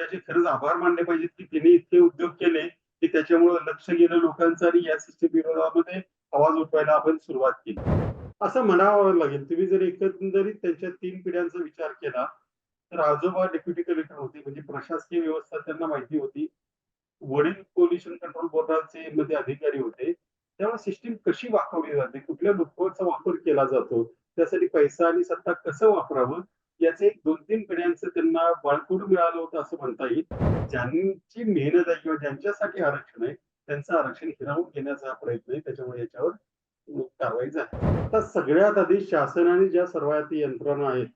पूजाचे खरंच आभार मानले पाहिजेत की तिने इतके उद्योग केले की त्याच्यामुळे लक्ष गेलं लोकांचं आणि या सिस्टीम विरोधामध्ये आवाज उठवायला आपण सुरुवात केली. असं म्हणावं लागेल. तुम्ही जर एकंदरीत त्यांच्या तीन पिढ्यांचा विचार केला तर आजोबा डेप्युटी कलेक्टर होते म्हणजे प्रशासकीय व्यवस्था त्यांना माहिती होती. वडील पोल्युशन कंट्रोल बोर्डाचे मध्ये अधिकारी होते. त्यामुळे सिस्टीम कशी वापरली जाते? कुठल्या लोकांचा वापर केला जातो? त्यासाठी पैसा आणि सत्ता कसं वापरावं? याचे एक दोन तीन पिढ्यांचं त्यांना बाळकूड मिळालं होतं असं म्हणता येईल. ज्यांची मेहनत आहे किंवा ज्यांच्यासाठी आरक्षण आहे त्यांचं आरक्षण हिरावून घेण्याचा प्रयत्न आहे. त्याच्यामुळे याच्यावर कारवाई झाली. आता सगळ्यात आधी शासनाने ज्या सर्वात यंत्रणा आहेत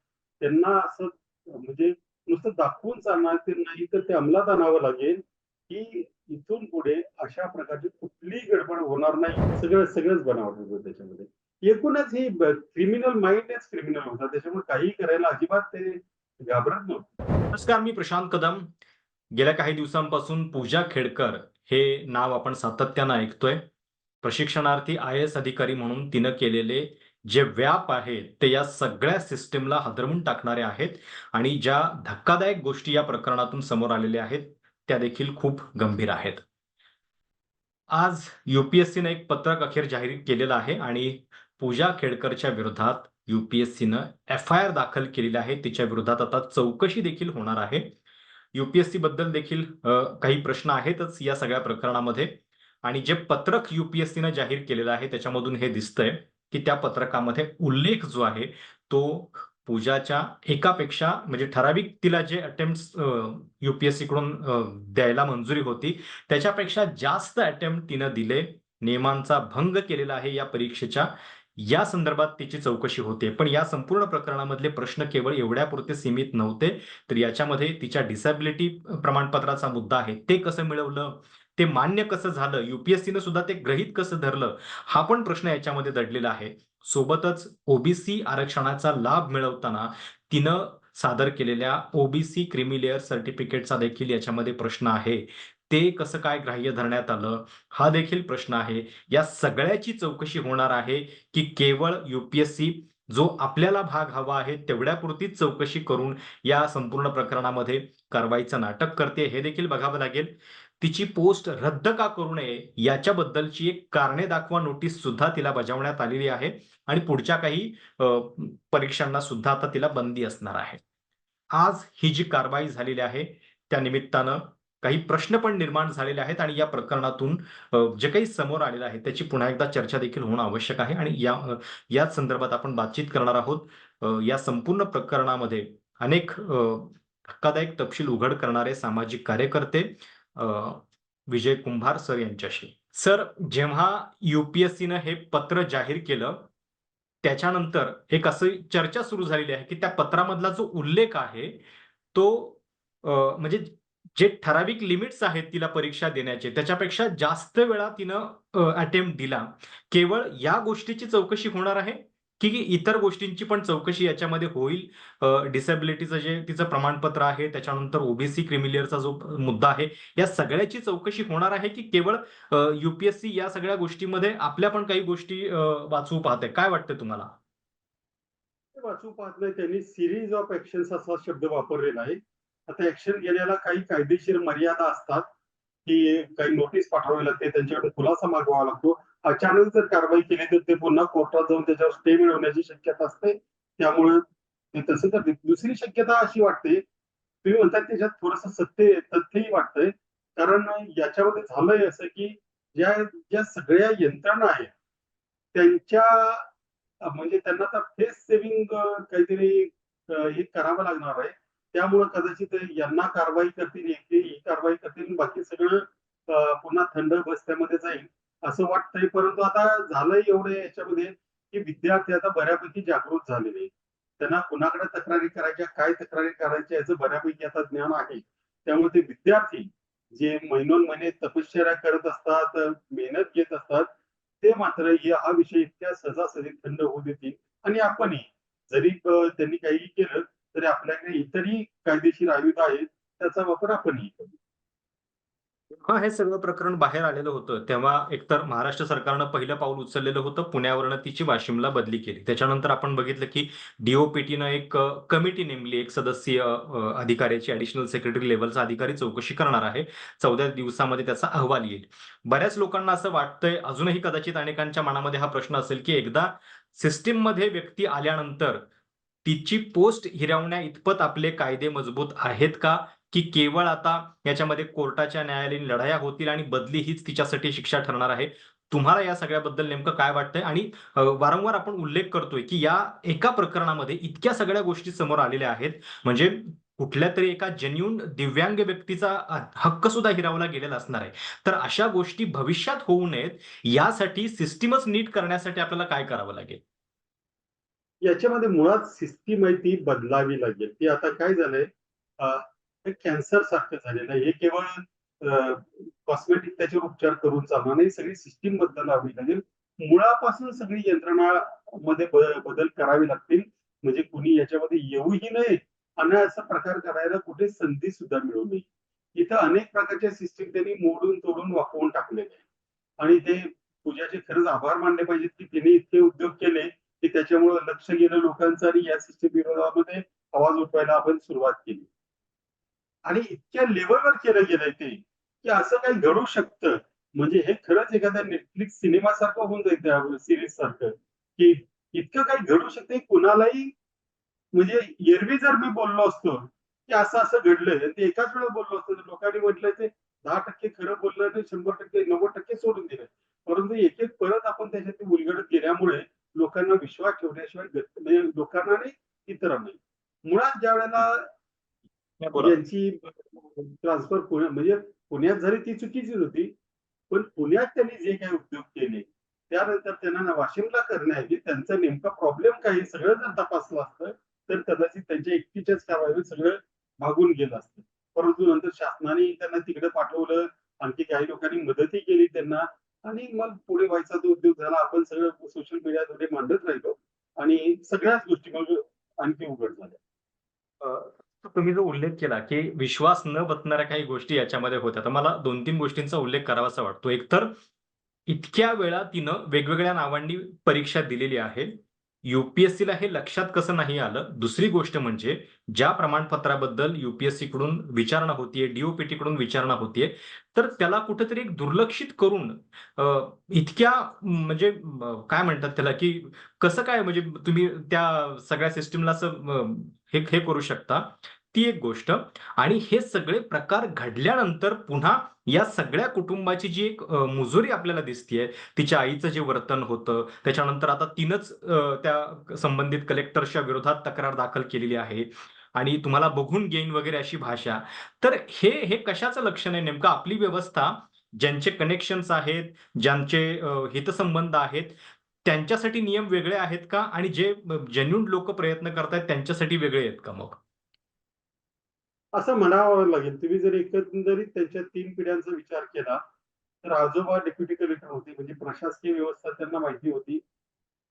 त्यांना असं म्हणजे नुसतं दाखवून चालणार ते नाही तर ते अंमलात आणावं लागेल की इथून पुढे अशा प्रकारची कुठलीही गडबड होणार नाही. सगळं सगळंच बनावट होतं त्याच्यामध्ये. एकूणच ही क्रिमिनल माइंडच क्रिमिनल होता. त्याच्यामुळे काही करायला अजिबात ते घाबरत नव्हते. नमस्कार मी प्रशांत कदम. गेल्या काही दिवसांपासून पूजा खेडकर हे नाव आपण सातत्यानं ऐकतोय. प्रशिक्षणार्थी आय एस अधिकारी म्हणून तिनं केलेले जे व्याप आहेत ते या सगळ्या सिस्टीमला हादरवून टाकणारे आहेत आणि ज्या धक्कादायक गोष्टी या प्रकरणातून समोर आलेल्या आहेत त्या देखील खूप गंभीर आहेत. आज युपीएससीनं एक पत्रक अखेर जाहीर केलेलं आहे आणि पूजा खेडकरच्या विरोधात युपीएससीनं एफ आय आर दाखल केलेली आहे. तिच्या विरोधात आता चौकशी देखील होणार आहे. युपीएससी बद्दल देखील काही प्रश्न आहेतच या सगळ्या प्रकरणामध्ये. आणि जे पत्रक युपीएससीनं जाहीर केलेलं आहे त्याच्यामधून हे दिसतंय की त्या पत्रकामध्ये उल्लेख जो आहे तो पूजाच्या एकापेक्षा म्हणजे ठराविक तिला जे अटेम्प्ट युपीएससी कडून द्यायला मंजुरी होती त्याच्यापेक्षा जास्त अटेम्प्ट तिनं दिले नियमांचा भंग केलेला आहे या परीक्षेच्या. या संदर्भात तिची चौकशी होते. पण या संपूर्ण प्रकरणामधले प्रश्न केवळ एवढ्यापुरते सीमित नव्हते. तर याच्यामध्ये तिच्या डिसॅबिलिटी प्रमाणपत्राचा मुद्दा आहे. ते कसं मिळवलं? ते मान्य कसं झालं? युपीएससीनं सुद्धा ते ग्रहित कसं धरलं? हा पण प्रश्न याच्यामध्ये दडलेला आहे. सोबतच ओबीसी आरक्षणाचा लाभ मिळवताना तिनं सादर केलेल्या ओबीसी क्रिमिलेअर सर्टिफिकेटचा देखील याच्यामध्ये प्रश्न आहे. ते कसं काय ग्राह्य धरण्यात आलं? हा देखील प्रश्न आहे. या सगळ्याची चौकशी होणार आहे की केवळ युपीएससी जो आपल्याला भाग हवा आहे तेवढ्यापुरतीच चौकशी करून या संपूर्ण प्रकरणामध्ये कारवाईचं नाटक करते. हे देखील बघावं लागेल. तिची पोस्ट रद्द का करू नये याच्याबद्दलची एक कारणे दाखवा नोटीस सुद्धा तिला बजावण्यात आलेली आहे आणि पुढच्या काही परीक्षांना सुद्धा आता तिला बंदी असणार आहे. आज ही जी कारवाई झालेली आहे त्या निमित्तानं काही प्रश्न पण निर्माण झालेले आहेत आणि या प्रकरणातून जे काही समोर आलेलं आहे त्याची पुन्हा एकदा चर्चा देखील होणं आवश्यक आहे आणि या याच संदर्भात आपण बातचीत करणार आहोत. या संपूर्ण प्रकरणामध्ये अनेक धक्कादायक तपशील उघड करणारे सामाजिक कार्यकर्ते अ, विजय कुंभार सर यांच्याशी. सर जेव्हा युपीएससीनं हे पत्र जाहीर केलं त्याच्यानंतर एक असं चर्चा सुरू झालेली आहे की त्या पत्रामधला जो उल्लेख आहे तो म्हणजे जे ठराविक लिमिट्स आहेत तिला परीक्षा देण्याचे त्याच्यापेक्षा जास्त वेळा तिनं अटेम्प्ट दिला. केवळ या गोष्टीची चौकशी होणार आहे की इतर गोष्टींची पण चौकशी याच्यामध्ये होईल. डिसेबिलिटीचं जे तिचं प्रमाणपत्र आहे त्याच्यानंतर ओबीसी क्रिमिलियरचा जो मुद्दा आहे या सगळ्याची चौकशी होणार आहे की केवळ युपीएससी या सगळ्या गोष्टीमध्ये आपल्या पण काही गोष्टी वाचवू पाहते. काय वाटतं तुम्हाला? ते वाचू पाहत नाही. त्यांनी सिरीज ऑफ ऍक्शन असा शब्द वापरलेला आहे. आता ऍक्शन घेण्याला काही कायदेशीर मर्यादा असतात की काही नोटीस पाठवावी लागते त्यांच्याकडे खुलासा मागवावा लागतो. अचानक जर कारवाई केली तर ते पुन्हा कोर्टात जाऊन त्याच्यावर स्टे मिळवण्याची शक्यता असते. त्यामुळे ते तसं तर दुसरी शक्यता अशी वाटते तुम्ही म्हणतात त्याच्यात थोडस सत्य तथ्यही वाटतंय. कारण याच्यामध्ये झालंय असं की ज्या ज्या सगळ्या यंत्रणा आहेत त्यांच्या म्हणजे त्यांना आता फेस सेव्हिंग काहीतरी हे करावं लागणार आहे. त्यामुळे कदाचित यांना कारवाई करतील एकटे ही कारवाई करतील बाकी सगळं पुन्हा थंड बस्त्यामध्ये जाईल असं वाटतंय. परंतु आता झालंय एवढं याच्यामध्ये की विद्यार्थी आता बऱ्यापैकी जागृत झालेले त्यांना कुणाकडे तक्रारी करायच्या काय तक्रारी करायच्या याचं बऱ्यापैकी आता ज्ञान आहे. त्यामुळे ते विद्यार्थी जे महिनोन महिने तपश्चर्या करत असतात मेहनत घेत असतात ते मात्र या हा विषय इतक्या सहजासहजी थंड होऊ देतील. आणि आपणही जरी त्यांनी काही केलं तरी आपल्याकडे इतरही कायदेशीर आयुध आहेत त्याचा वापर आपणही करू. जेव्हा हे सगळं प्रकरण बाहेर आलेलं होतं तेव्हा एकतर महाराष्ट्र सरकारनं पहिलं पाऊल उचललेलं होतं पुण्यावरनं तिची वाशिमला बदली केली. त्याच्यानंतर आपण बघितलं की डीओपीटीनं एक कमिटी नेमली एक सदस्यीय अधिकाऱ्याची ऍडिशनल सेक्रेटरी लेवलचा अधिकारी चौकशी करणार आहे. चौदा दिवसामध्ये त्याचा अहवाल येईल. बऱ्याच लोकांना असं वाटतंय अजूनही कदाचित अनेकांच्या मनामध्ये हा प्रश्न असेल की एकदा सिस्टीममध्ये व्यक्ती आल्यानंतर तिची पोस्ट हिरावण्या इतपत आपले कायदे मजबूत आहेत का? की केवळ आता याच्यामध्ये कोर्टाच्या न्यायालयीन लढाया होतील आणि बदली हीच तिच्यासाठी शिक्षा ठरणार आहे? तुम्हाला या सगळ्याबद्दल नेमकं काय वाटतंय? आणि वारंवार आपण उल्लेख करतोय की या एका प्रकरणामध्ये इतक्या सगळ्या गोष्टी समोर आलेल्या आहेत. म्हणजे कुठल्या तरी एका जेन्युन दिव्यांग व्यक्तीचा हक्क सुद्धा हिरावला गेलेला असणार आहे. तर अशा गोष्टी भविष्यात होऊ नयेत. यासाठी सिस्टीमच नीट करण्यासाठी आपल्याला काय करावं लागेल? याच्यामध्ये मुळात सिस्टीम आहे ती बदलावी लागेल. ती आता काय झालंय? कॅन्सर सारखं झालेलं आहे. हे केवळ कॉस्मेटिक त्याच्यावर उपचार करून चालणार नाही. सगळी सिस्टीम बदलावी लागेल. मुळापासून सगळी यंत्रणा मध्ये बदल करावे लागतील. म्हणजे कुणी याच्यामध्ये येऊही नये आणि असा प्रकार करायला कुठे संधी सुद्धा मिळू नये. इथं अनेक प्रकारच्या सिस्टीम त्यांनी मोडून तोडून वापरून टाकलेले आहे आणि ते पूजाचे खरंच आभार मानले पाहिजेत की त्यांनी इतके उद्योग केले. की त्याच्यामुळे लक्ष गेलं लोकांचं आणि या सिस्टीम विरोधामध्ये आवाज उठवायला आपण सुरुवात केली. आणि इतक्या लेवलवर केलं गेलंय ते की असं काही घडू शकतं. म्हणजे हे खरंच एखाद्या नेटफ्लिक्स सिनेमा सारखं होऊन जाईल सिरीज सारखं की इतकं काही घडू शकते कोणालाही. म्हणजे एरवी जर मी बोललो असतो की असं असं घडलंय ते एकाच वेळा बोललो असतो लोकांनी म्हटलं ते दहा टक्के खरं बोललं आणि शंभर टक्के नव्वद टक्के सोडून दिलं परंतु एक एक परत आपण त्याच्यात उलगडत गेल्यामुळे लोकांना विश्वास ठेवण्याशिवाय म्हणजे लोकांना नाही इतरांनाही मुळात ज्या वेळेला. यांची ट्रान्सफर पुण्या म्हणजे पुण्यात झाली ती चुकीचीच होती. पण पुण्यात त्यांनी जे काही उद्योग केले त्यानंतर त्यांना वाशिमला करण्याऐवजी त्यांचा नेमका प्रॉब्लेम काय सगळं जर तपासलं असतं तर कदाचित त्यांच्या एकटीच्याच कारवाईवर सगळं भागून गेलं असतं. परंतु नंतर शासनाने त्यांना तिकडे पाठवलं आणखी काही लोकांनी मदतही केली त्यांना. आणि मग पुढे व्हायचा तो उद्योग झाला आपण सगळं सोशल मीडियाद्वारे मांडत राहिलो आणि सगळ्याच गोष्टी मग आणखी उघड झाल्या. तुम्ही जो उल्लेख केला की विश्वास न बसणाऱ्या काही गोष्टी याच्यामध्ये होत्या तर मला दोन तीन गोष्टींचा उल्लेख करावासा वाटतो. एकतर इतक्या वेळा तिनं वेगवेगळ्या नावांनी परीक्षा दिलेली आहे. युपीएससीला हे लक्षात कसं नाही आलं? दुसरी गोष्ट म्हणजे ज्या प्रमाणपत्राबद्दल युपीएससी कडून विचारणा होतीये डीओपीटी कडून विचारणा होतीये तर त्याला कुठेतरी एक दुर्लक्षित करून इतक्या म्हणजे काय म्हणतात त्याला की कसं काय म्हणजे तुम्ही त्या सगळ्या सिस्टीमला असं हे हे करू शकता? ती एक गोष्ट. आणि हे सगळे प्रकार घडल्यानंतर पुन्हा या सगळ्या कुटुंबाची जी एक मुजोरी आपल्याला दिसतीये तिच्या आईचं जे वर्तन होतं त्याच्यानंतर आता तिनंच त्या संबंधित कलेक्टरच्या विरोधात तक्रार दाखल केलेली आहे. आणि तुम्हाला बघून घेईन वगैरे अशी भाषा. तर हे हे कशाचं लक्षण आहे? नेमकं आपली व्यवस्था ज्यांचे कनेक्शन्स आहेत ज्यांचे हितसंबंध आहेत त्यांच्यासाठी नियम वेगळे आहेत का? आणि जे जेन्युन लोक प्रयत्न करतायत त्यांच्यासाठी वेगळे आहेत का मग? असं म्हणावं लागेल. तुम्ही जर एकंदरीत त्यांच्या तीन पिढ्यांचा विचार केला तर आजोबा डेप्युटी कलेक्टर होते म्हणजे प्रशासकीय व्यवस्था त्यांना माहिती होती.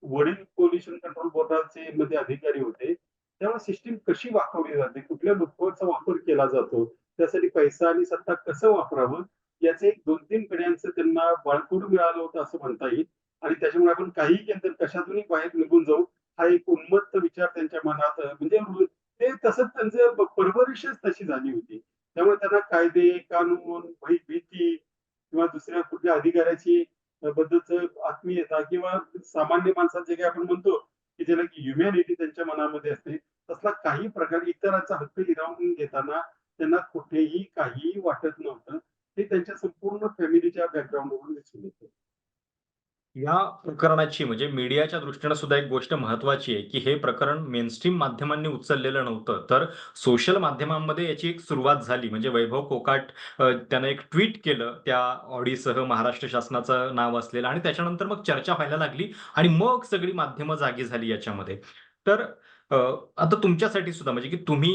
वडील पोल्युशन कंट्रोल बोर्डाचे मध्ये अधिकारी होते. त्यामुळे सिस्टीम कशी वापरली जाते कुठल्या लोकचा वापर केला जातो त्यासाठी पैसा आणि सत्ता कसं वापरावं याचे एक दोन तीन पिढ्यांचं त्यांना बाळकूड मिळालं होतं असं म्हणता येईल. आणि त्याच्यामुळे आपण काही केलं तर कशातूनही बाहेर निघून जाऊ हा एक उन्मत्त विचार त्यांच्या मनात म्हणजे ते तसंच त्यांचं परवरिशच तशी झाली होती. त्यामुळे त्यांना कायदे कानून भय भीती किंवा दुसऱ्या कुठल्या अधिकाऱ्याची बद्दलच आत्मीयता किंवा सामान्य माणसात जे काही आपण म्हणतो की ज्याला की ह्युमॅनिटी त्यांच्या मनामध्ये असते तसला काही प्रकार इतरांचा हक्क हिरावून घेताना त्यांना कुठेही काही वाटत नव्हतं हे त्यांच्या संपूर्ण फॅमिलीच्या बॅकग्राऊंडवरून दिसून येतं या प्रकरणाची म्हणजे मीडियाच्या दृष्टीनं सुद्धा एक गोष्ट महत्वाची आहे की हे प्रकरण मेनस्ट्रीम माध्यमांनी उचललेलं नव्हतं. तर सोशल माध्यमांमध्ये याची एक सुरुवात झाली. म्हणजे वैभव कोकाट त्यानं एक ट्विट केलं त्या ऑडीसह महाराष्ट्र शासनाचं नाव असलेलं. आणि त्याच्यानंतर मग चर्चा व्हायला लागली आणि मग सगळी माध्यमं जागी झाली याच्यामध्ये. तर आता तुमच्यासाठी सुद्धा म्हणजे की तुम्ही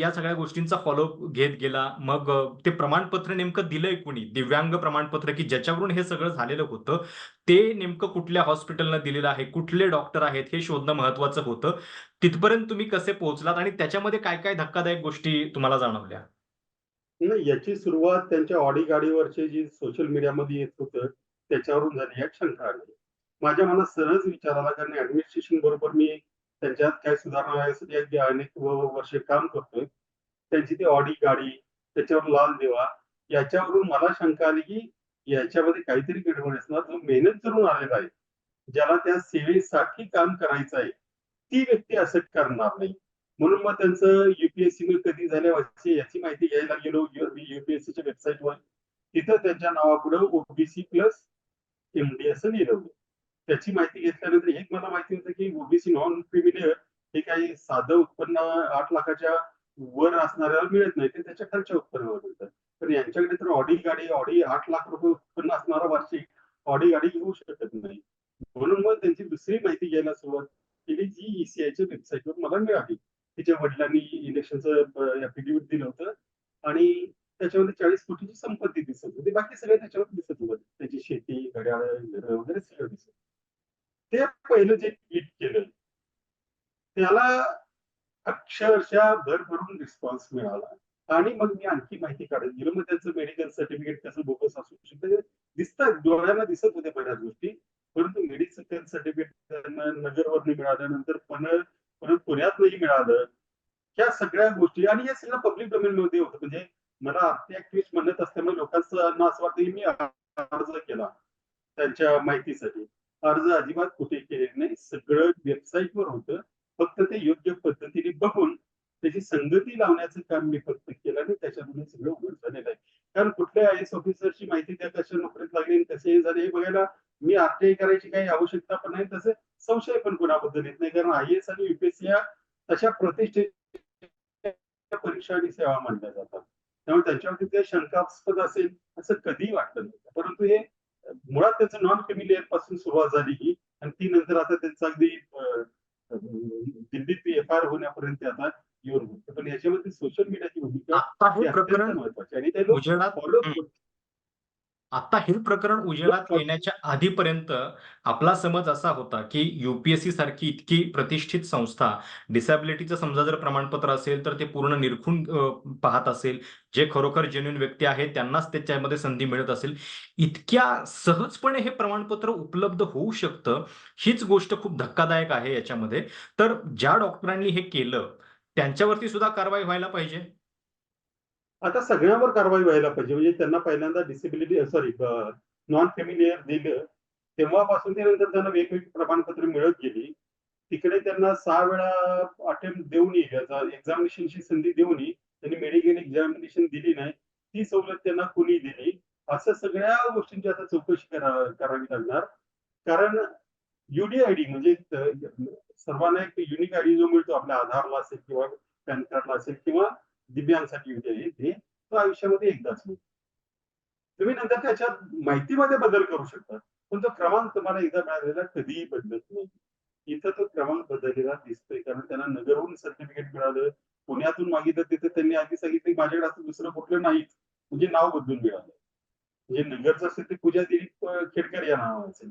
या सगळ्या गोष्टींचा फॉलोअप घेत गेला मग ते प्रमाणपत्र नेमकं दिलंय कुणी? दिव्यांग प्रमाणपत्र की ज्याच्यावरून हे सगळं झालेलं होतं ते नेमकं कुठल्या हॉस्पिटलनं दिलेलं आहे? कुठले डॉक्टर आहेत? हे शोधणं महत्वाचं होतं. तिथपर्यंत तुम्ही कसे पोहोचलात आणि त्याच्यामध्ये काय काय धक्कादायक गोष्टी तुम्हाला जाणवल्या? नाही याची सुरुवात त्यांच्या ऑडी गाडीवरचे जी सोशल मीडियामध्ये येत होतं त्याच्यावरून झाली यात शंका आली. माझ्या मनात सहज विचार आला कारण ऍडमिनिस्ट्रेशन बरोबर मी त्यांच्यात काय सुधारणा यासाठी अगदी अनेक वर्ष वर्षे काम करतोय. त्यांची ती ऑडी गाडी त्याच्यावर लाल दिवा याच्यावरून मला शंका आली की याच्यामध्ये काहीतरी गडबड असणार. जो मेहनत करून आलेला आहे ज्याला त्या सेवेसाठी काम करायचं आहे ती व्यक्ती असं करणार नाही. म्हणून मग त्यांचं युपीएससी कधी झाल्या याची माहिती घ्यायला गेलो. युपीएससीच्या वेबसाईटवर तिथं त्यांच्या नावापुढे ओबीसी प्लस एमडी असं लिहिलं होतं. त्याची माहिती घेतल्यानंतर एक मला माहिती होतं की ओबीसी नॉन क्रिमिनल हे काही साधं उत्पन्न आठ लाखाच्या वर असणाऱ्याला मिळत नाही ते त्याच्या खालच्या उत्पन्नावर मिळतं. पण यांच्याकडे तर ऑडी गाडी ऑडी आठ लाख रुपये उत्पन्न असणारा वार्षिक ऑडी गाडी घेऊ शकत नाही. म्हणून मग त्यांची दुसरी माहिती घ्यायला सुरुवात केली जी ईसीआयच्या वेबसाईटवर मला मिळाली. तिच्या वडिलांनी इलेक्शनचं ऍफिडेव्हिट दिलं होतं आणि त्याच्यामध्ये चाळीस कोटीची संपत्ती दिसत होती. बाकी सगळं त्याच्यावर दिसत होतं. त्याची शेती घड्याळ घरं वगैरे सगळं दिसत ते पहिलं जे ट्विट केलं त्याला अक्षरशः भरभरून रिस्पॉन्स मिळाला. आणि मग मी आणखी माहिती काढत गेलो. मग त्यांचं मेडिकल सर्टिफिकेट कसं बोगस असू शकतं. म्हणजे दिसतात डोळ्यांना दिसत होते बऱ्याच गोष्टी. परंतु मेडिकल सर्टिफिकेट त्यांना मिळालं मिळाल्यानंतर पण परत पुण्यातही मिळालं. या सगळ्या गोष्टी. आणि हे सगळं पब्लिक डोमेन मध्ये होतं. म्हणजे मला आर्थिक ऍक्टिव्हिस्ट म्हणत असल्यामुळे लोकांना असं वाटतं की मी अर्ज केला त्यांच्या माहितीसाठी. अर्ज अजिबात कुठे केलेले नाही. सगळं वेबसाईट वर होतं. फक्त ते योग्य पद्धतीने बघून त्याची संगती लावण्याचं काम मी फक्त केलं आणि त्याच्यातून सगळं उघड झालेलं आहे. कारण कुठल्या आय एस ऑफिसरची माहिती त्या कशा नोकरीत लागली कसे हे झाले हे बघायला मी आरटीआय करायची काही आवश्यकता पण नाही. तसं संशय पण कोणाबद्दल येत नाही. कारण आय एस आणि युपीएससी या तशा प्रतिष्ठेच्या परीक्षा आणि सेवा मानल्या जातात. त्यामुळे त्यांच्यावरती ते शंकास्पद असेल असं कधीही वाटत नाही. परंतु हे मुळात त्याचं नॉन क्रिमिलियरपासून सुरुवात झाली ही. आणि ती नंतर आता त्यांचं अगदी दिल्लीत एफ आय आर होण्यापर्यंत आता येऊन होतं पण याच्यामध्ये सोशल मीडियाची भूमिका महत्वाची आणि ते लोक फॉलो. आता हे प्रकरण उजेडात येण्याच्या आधीपर्यंत आपला समज असा होता की युपीएससी सारखी इतकी प्रतिष्ठित संस्था डिसॅबिलिटीचं समजा जर प्रमाणपत्र असेल तर ते पूर्ण निरखून पाहत असेल. जे खरोखर जेन्युन व्यक्ती आहेत त्यांनाच त्याच्यामध्ये संधी मिळत असेल. इतक्या सहजपणे हे प्रमाणपत्र उपलब्ध होऊ शकतं हीच गोष्ट खूप धक्कादायक आहे याच्यामध्ये. तर ज्या डॉक्टरांनी हे केलं त्यांच्यावरती सुद्धा कारवाई व्हायला पाहिजे? आता सगळ्यांवर कारवाई व्हायला पाहिजे. म्हणजे त्यांना पहिल्यांदा डिसेबिलिटी सॉरी नॉन फेमिलियर दिलं. तेव्हापासून ते नंतर त्यांना वेगवेगळी प्रमाणपत्र मिळत गेली. तिकडे त्यांना सहा वेळा अटेम्प्ट देऊनही एक्झामिनेशनची संधी देऊनही त्यांनी मेडिकल एक्झामिनेशन दिली नाही. ती सवलत त्यांना कुणी दिली? असं सगळ्या गोष्टींची आता चौकशी करावी लागणार. कारण युडीआयडी म्हणजे सर्वांना एक युनिक आयडी जो मिळतो आपल्या आधारला असेल किंवा पॅन कार्डला असेल किंवा दिव्यांसाठी युडीआयडी ते तो आयुष्यामध्ये एकदाच मिळतो तुम्ही नंतर त्याच्यात माहितीमध्ये बदल करू शकता. पण तो क्रमांक तुम्हाला एकदा मिळालेला कधीही बदलत नाही. इथं तो क्रमांक बदललेला दिसतोय कारण त्यांना नगरहून सर्टिफिकेट मिळालं. पुण्यातून मागितलं तिथे त्यांनी आधी सांगितलं की माझ्याकडे असं दुसरं कुठलं नाही म्हणजे नाव बदलून मिळालं. म्हणजे नगरचं असेल ते पूजा दिलीप खेडकर या नाव असेल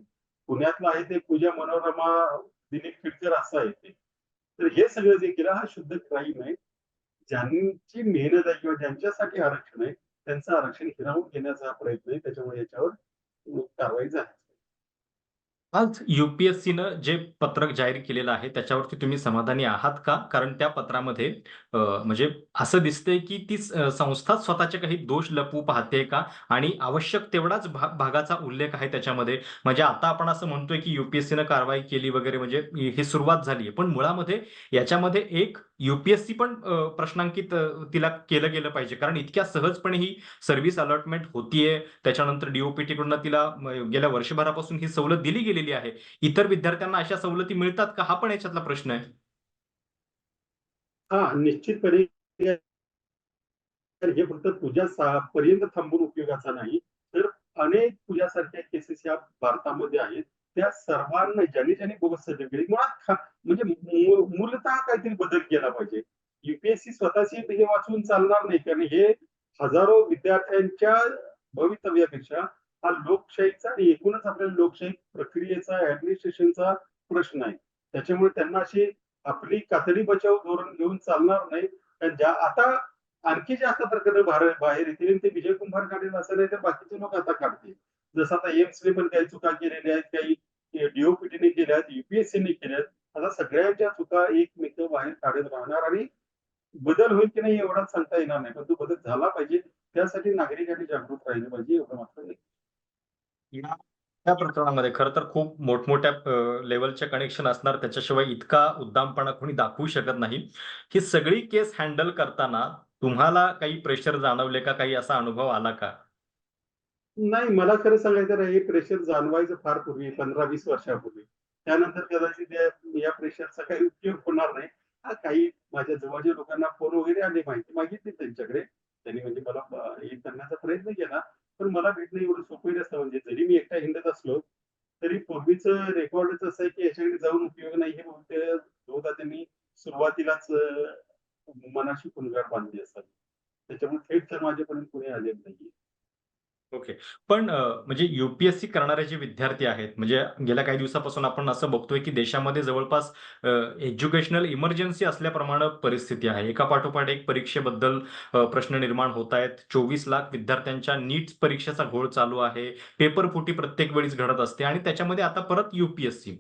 पुण्यातलं आहे ते पूजा मनोरमा दिलीप खेडकर असं आहे ते. तर हे सगळं जे केलं हा शुद्ध क्राईम आहे. ज्यांची मेहनत आहे किंवा ज्यांच्यासाठी आरक्षण आहे त्यांचं आरक्षण हिरावून घेण्याचा प्रयत्न आहे. त्याच्यामुळे याच्यावर कारवाई झाली. आज युपीएससीनं जे पत्रक जाहीर केलेलं आहे त्याच्यावरती तुम्ही समाधानी आहात का? कारण त्या पत्रामध्ये म्हणजे असं दिसतंय की ती संस्था स्वतःचे काही दोष लपवू पाहते का? आणि आवश्यक तेवढाच भा- भागाचा उल्लेख आहे त्याच्यामध्ये. म्हणजे आता आपण असं म्हणतोय की युपीएससीनं कारवाई केली वगैरे म्हणजे ही सुरुवात झाली पण मुळामध्ये याच्यामध्ये एक युपीएससी पण प्रश्नांकित तिला केलं गेलं पाहिजे. कारण इतक्या सहजपणे ही सर्व्हिस अलॉटमेंट होतीये. त्याच्यानंतर डीओपीटी कडून तिला गेल्या वर्षभरापासून ही सवलत दिली गेली केलेली आहे. इतर विद्यार्थ्यांना अशा सवलती मिळतात का? हा पण याच्यातला प्रश्न आहे. हा निश्चितपणे. हे फक्त पूजा पर्यंत थांबून उपयोगाचा नाही. तर अनेक पूजासारख्या केसेस या भारतामध्ये आहेत. त्या सर्वांना ज्यांनी ज्यांनी बोगस सर्टिफिकेट मुळात म्हणजे मूलतः काहीतरी बदल केला पाहिजे. युपीएससी स्वतःची हे म्हणजे वाचून चालणार नाही. कारण हे हजारो विद्यार्थ्यांच्या भवितव्यापेक्षा हा लोकशाहीचा आणि एकूणच आपल्या लोकशाही प्रक्रियेचा ऍडमिनिस्ट्रेशनचा प्रश्न आहे. त्याच्यामुळे त्यांना अशी आपली कातडी बचाव धोरण घेऊन चालणार नाही. कारण ज्या आता आणखी जास्त प्रकरण बाहेर बाहेर येतील ते विजय कुंभार काढेल असं नाही तर बाकीचे लोक आता काढतील. जसं आता एम्सने पण काही चुका केलेल्या आहेत काही डीओपीटीने केल्या आहेत युपीएससीने केल्या आहेत. आता सगळ्यांच्या चुका एकमेक बाहेर काढत राहणार आणि बदल होईल की नाही एवढाच सांगता येणार नाही. पण तो बदल झाला पाहिजे. त्यासाठी नागरिकांनी जागृत राहिलं पाहिजे एवढं मात्र नाही. या प्रकरणामध्ये खर तर खूप मोठमोठ्या लेवलचे कनेक्शन असणार. त्याच्याशिवाय इतका उद्दामपणा कोणी दाखवू शकत नाही. ही सगळी केस हँडल करताना तुम्हाला काही प्रेशर जाणवले का? काही असा अनुभव आला का? नाही मला खरं सांगायचं हे प्रेशर जाणवायचं फार पूर्वी पंधरा वीस वर्षापूर्वी. त्यानंतर कदाचित या- प्रेशरचा काही उपयोग होणार नाही. हा काही माझ्या जवळच्या लोकांना फोन वगैरे आले माहिती मागितली त्यांच्याकडे. त्यांनी म्हणजे मला हे करण्याचा प्रयत्न केला. पण मला भेटणं एवढं सोपं नसतं म्हणजे जरी मी एकटा हिंडत असलो तरी पूर्वीचं रेकॉर्डच असं आहे की याच्याकडे जाऊन उपयोग नाही. हे बहुतेक बहुधा त्यांनी सुरुवातीलाच मनाशी पुनगार बांधली असतात त्याच्यामुळे थेट तर माझ्यापर्यंत कोणी आलेलं नाहीये. ओके. पण अ, म्हणजे युपीएससी करणारे जे विद्यार्थी आहेत म्हणजे गेल्या काही दिवसापासून आपण असं बघतोय की देशामध्ये जवळपास एज्युकेशनल इमर्जन्सी असल्याप्रमाणे परिस्थिती आहे. एका पाठोपाठ एक परीक्षेबद्दल अ, प्रश्न निर्माण होत आहेत. चोवीस लाख विद्यार्थ्यांच्या नीट परीक्षेचा घोळ चालू आहे. पेपर फुटी प्रत्येक वेळीच घडत असते आणि त्याच्यामध्ये आता परत युपीएससी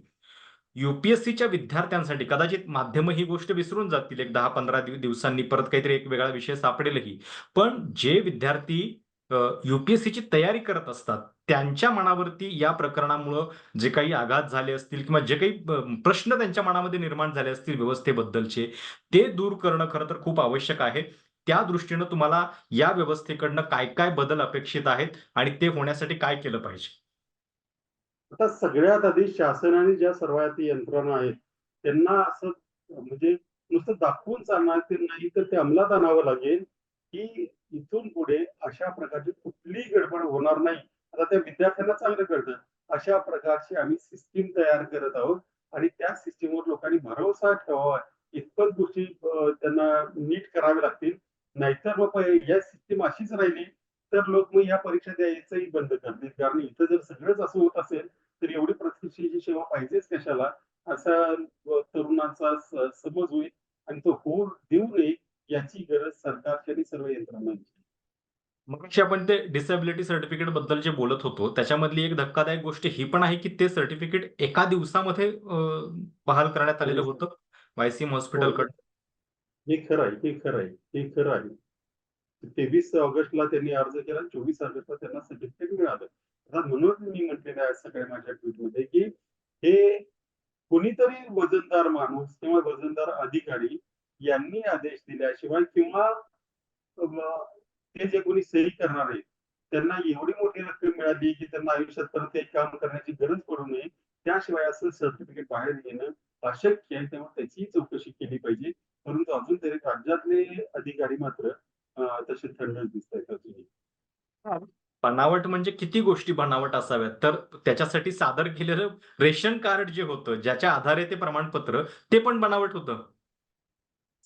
युपीएससीच्या विद्यार्थ्यांसाठी कदाचित माध्यम ही गोष्ट विसरून जातील एक दहा पंधरा दिवसांनी परत काहीतरी एक वेगळा विषय सापडेलही. पण जे विद्यार्थी युपीएससीची तयारी करत असतात. त्यांच्या मनावरती या प्रकरणामुळं जे काही आघात झाले असतील किंवा जे काही प्रश्न त्यांच्या मनामध्ये निर्माण झाले असतील व्यवस्थेबद्दलचे ते दूर करणं खरं तर खूप आवश्यक आहे. त्या दृष्टीनं तुम्हाला या व्यवस्थेकडनं काय काय बदल अपेक्षित आहेत आणि ते होण्यासाठी काय केलं पाहिजे? आता सगळ्यात आधी शासनाने ज्या सर्वात यंत्रणा आहेत त्यांना असं म्हणजे नुसतं दाखवून चालणार ते नाही तर ते अंमलात आणावं लागेल की इथून पुढे अशा प्रकारची कुठलीही गडबड होणार नाही. आता त्या विद्यार्थ्यांना चांगलं कळतं. अशा प्रकारची आम्ही सिस्टीम तयार करत आहोत. आणि त्या सिस्टीमवर लोकांनी भरोसा ठेवावा. इतपत गोष्टी त्यांना नीट कराव्या लागतील. नाहीतर मग या सिस्टीम अशीच राहिली तर लोक मग या परीक्षा द्यायचंही बंद करतील. कारण इथं जर सगळंच असं होत असेल तर एवढी प्रतिष्ठेची सेवा पाहिजेच कशाला? असा तरुणांचा समज होईल. आणि तो होऊ देऊ नये. याची गरज सरकारची आणि सर्व यंत्रणांची. मग आपण ते डिसेबिलिटी सर्टिफिकेटबद्दल जे बोलत होतो त्याच्यामधली एक धक्कादायक गोष्ट ही पण आहे की ते सर्टिफिकेट एका दिवसामध्ये बहाल करण्यात आलेलं हो. होतं वायसीएम हॉस्पिटलकडे हे. खरं आहे हे खरं आहे हे खरं आहे. तेवीस ऑगस्टला त्यांनी अर्ज केला चोवीस ऑगस्टला त्यांना सर्टिफिकेट मिळालं. म्हणून मी म्हटलेलं आहे सगळ्या माझ्या ट्विटमध्ये की हे कुणीतरी वजनदार माणूस किंवा वजनदार अधिकारी यांनी आदेश दिल्याशिवाय किंवा ते जे कोणी सही करणार आहेत त्यांना एवढी मोठी रक्कम मिळाली की त्यांना आयुष्यात परत एक काम करण्याची गरज पडू नये त्याशिवाय असं सर्टिफिकेट बाहेर घेणं अशक्य आहे तेव्हा त्याची चौकशी केली पाहिजे. परंतु अजून तरी राज्यातले अधिकारी मात्र तसे थंड दिसत आहेत अजूनही. बनावट म्हणजे किती गोष्टी बनावट असाव्यात? तर त्याच्यासाठी सादर केलेलं रेशन कार्ड जे होतं ज्याच्या आधारे ते प्रमाणपत्र ते पण बनावट होतं.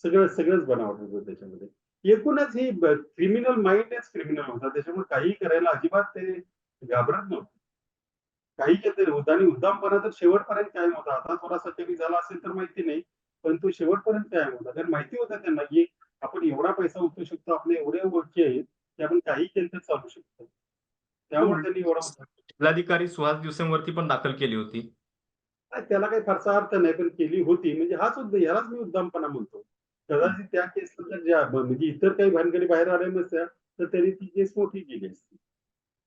सगळं सगळंच बनावट होतं त्याच्यामध्ये. एकूणच ही क्रिमिनल माइंडच क्रिमिनल होता. त्याच्यामुळे काही करायला अजिबात ते घाबरत नव्हते. काही केलं होतं. आणि उद्दामपणा तर शेवटपर्यंत कायम होता. आता थोडासा कमी झाला असेल तर माहिती नाही पण तो शेवटपर्यंत कायम होता. कारण माहिती होतं त्यांना की आपण एवढा पैसा उचलू शकतो आपले एवढे ओळखी आहेत की आपण काही केलं तर चालू शकतो. त्यामुळे त्यांनी एवढा जिल्हाधिकारी सुहास दिवसेंवरती पण दाखल केली होती. त्याला काही फारसा अर्थ नाही पण केली होती. म्हणजे हाच उद्द यालाच मी उद्दामपणा म्हणतो. कदाचित त्या केस ज्या म्हणजे, म्हणजे इतर काही भानगडी बाहेर आल्या नसत्या तर त्यांनी ती केस मोठी केली असती.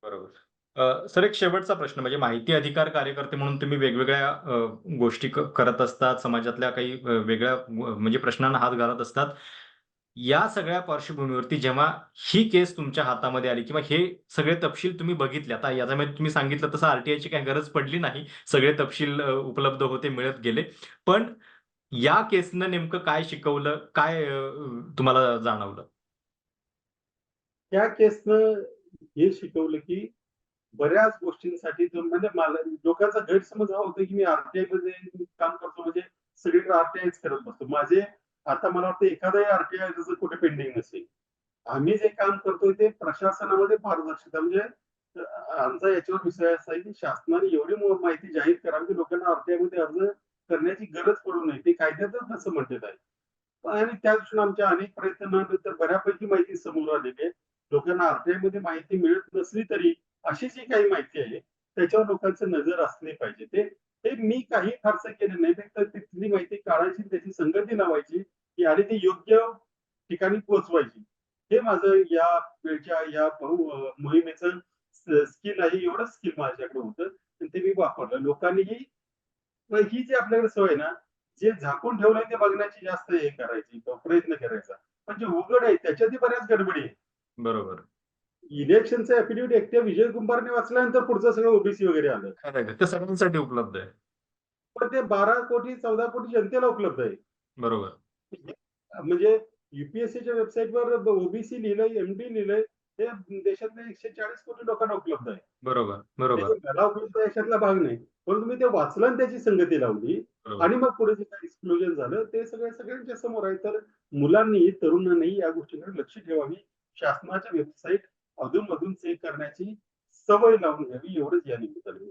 बरोबर. सर एक शेवटचा प्रश्न म्हणजे माहिती अधिकार कार्यकर्ते म्हणून तुम्ही वेगवेगळ्या गोष्टी करत असतात समाजातल्या काही वेगळ्या म्हणजे प्रश्नांना हात घालत असतात. या सगळ्या पार्श्वभूमीवरती जेव्हा ही केस तुमच्या हातामध्ये आली किंवा हे सगळे तपशील तुम्ही बघितले आता याच्यामध्ये तुम्ही सांगितलं तसं आरटीआयची काही गरज पडली नाही सगळे तपशील उपलब्ध होते मिळत गेले. पण या केसनं नेमकं काय शिकवलं? काय तुम्हाला जाणवलं? या केसनं हे शिकवलं की बऱ्याच गोष्टींसाठी म्हणजे मला लोकांचा गैरसमज हा होता की मी आरटीआयमध्ये काम करतो म्हणजे सगळीकडे आरटीआयच करत बसतो. माझे आता मला वाटतं एखादाही आरटीआय जसं कुठे पेंडिंग नसेल. आम्ही जे काम करतोय ते प्रशासनामध्ये पारदर्शकता म्हणजे आमचा याच्यावर विषय असा आहे की शासनाने एवढी माहिती जाहीर करावी की लोकांना आरटीआयमध्ये अर्ज करण्याची गरज पडू नये ते कायद्यातच असं म्हणतात आहे. आणि त्या दृष्टीने आमच्या अनेक प्रयत्नानंतर बऱ्यापैकी माहिती समोर आलेली आहे. लोकांना मध्ये माहिती मिळत नसली तरी अशी जी काही माहिती आहे त्याच्यावर लोकांचं नजर असली पाहिजे. ते ते मी काही फारसं केलं नाही. फक्त तिथली माहिती काढायची त्याची संगती लावायची की आणि ती योग्य ठिकाणी पोहोचवायची. हे माझं या वेळच्या या बहु मोहिमेचं स्किल आहे. एवढं स्किल माझ्याकडे होतं. आणि ते मी वापरलं. लोकांनीही ही जी आपल्याकडे सवय ना जे झाकून ठेवलंय ते बघण्याची जास्त हे करायची प्रयत्न करायचा. पण जे उघड आहे त्याच्यातही बऱ्याच गडबडी आहे बरोबर. इलेक्शनचं ऍफिडेव्हिट एकट्या विजय कुंभारने वाचल्यानंतर पुढचं सगळं ओबीसी वगैरे आलं. ते सगळ्यांसाठी उपलब्ध आहे. पण ते बारा कोटी चौदा कोटी जनतेला उपलब्ध आहे. बरोबर. म्हणजे युपीएससीच्या वेबसाईटवर ओबीसी लिहिलंय एमडी लिहिलंय ते देशातल्या एकशे चाळीस कोटी लोकांना उपलब्ध आहे. बरोबर बरोबर. ते मला उपलब्ध याच्यातला भाग नाही. परंतु मी ते वाचलं आणि त्याची संगती लावली. आणि मग पुढे जे काही एक्सप्लोजन झालं ते सगळ्या सगळ्यांच्या समोर आहे. तर मुलांनी तरुणांनी या गोष्टीकडे लक्ष ठेवावी. शासनाच्या वेबसाईट अधूनमधून चेक करण्याची सवय लावून घ्यावी. एवढंच या निमित्ताने.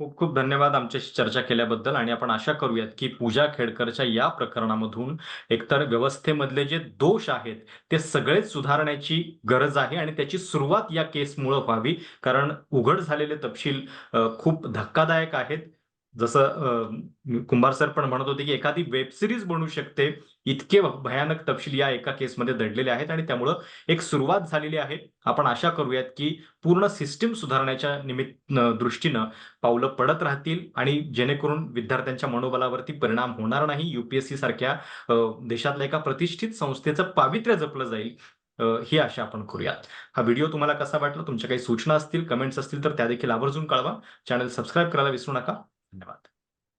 खूप खूप धन्यवाद आमच्याशी चर्चा केल्याबद्दल आणि आपण आशा करूयात की पूजा खेडकरच्या या प्रकरणामधून एकतर व्यवस्थेमधले जे दोष आहेत ते सगळेच सुधारण्याची गरज आहे आणि त्याची सुरुवात या केसमुळं व्हावी. कारण उघड झालेले तपशील खूप धक्कादायक आहेत. जसं कुंभार सर पण म्हणत होते की एखादी वेबसिरीज बनू शकते इतके भयानक तपशील या एका केसमध्ये दडलेले आहेत आणि त्यामुळं एक सुरुवात झालेली आहे. आपण आशा करूयात की पूर्ण सिस्टीम सुधारण्याच्या निमित्त दृष्टीनं पावलं पडत राहतील आणि जेणेकरून विद्यार्थ्यांच्या मनोबलावरती परिणाम होणार नाही. युपीएससी सारख्या देशातल्या एका प्रतिष्ठित संस्थेचं पावित्र्य जपलं जाईल ही आशा आपण करूयात. हा व्हिडिओ तुम्हाला कसा वाटला तुमच्या काही सूचना असतील कमेंट्स असतील तर त्या देखील आवर्जून कळवा. चॅनल सबस्क्राईब करायला विसरू नका. धन्यवाद.